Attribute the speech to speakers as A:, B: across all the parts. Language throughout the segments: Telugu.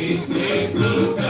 A: Krishna Guru.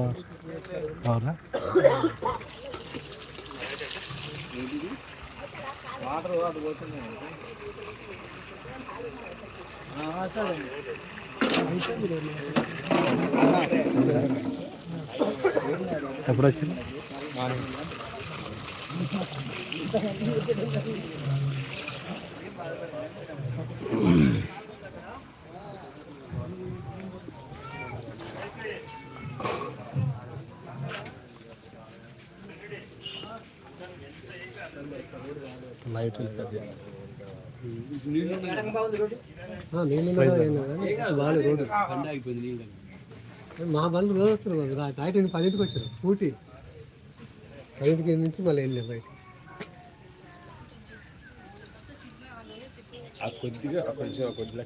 A: ఐదులో అవునా? ఎప్పుడు వచ్చింది లైట్
B: వాళ్ళు రోడ్డు. మా బండ్లు రోజు వస్తారు కదా నైట్ పదింటికి వచ్చారు స్కూటీ. పదింటికి నుంచి మళ్ళీ వెళ్ళాం బయట.
C: ఆ కొద్దిగా కొంచెం కొద్దిగా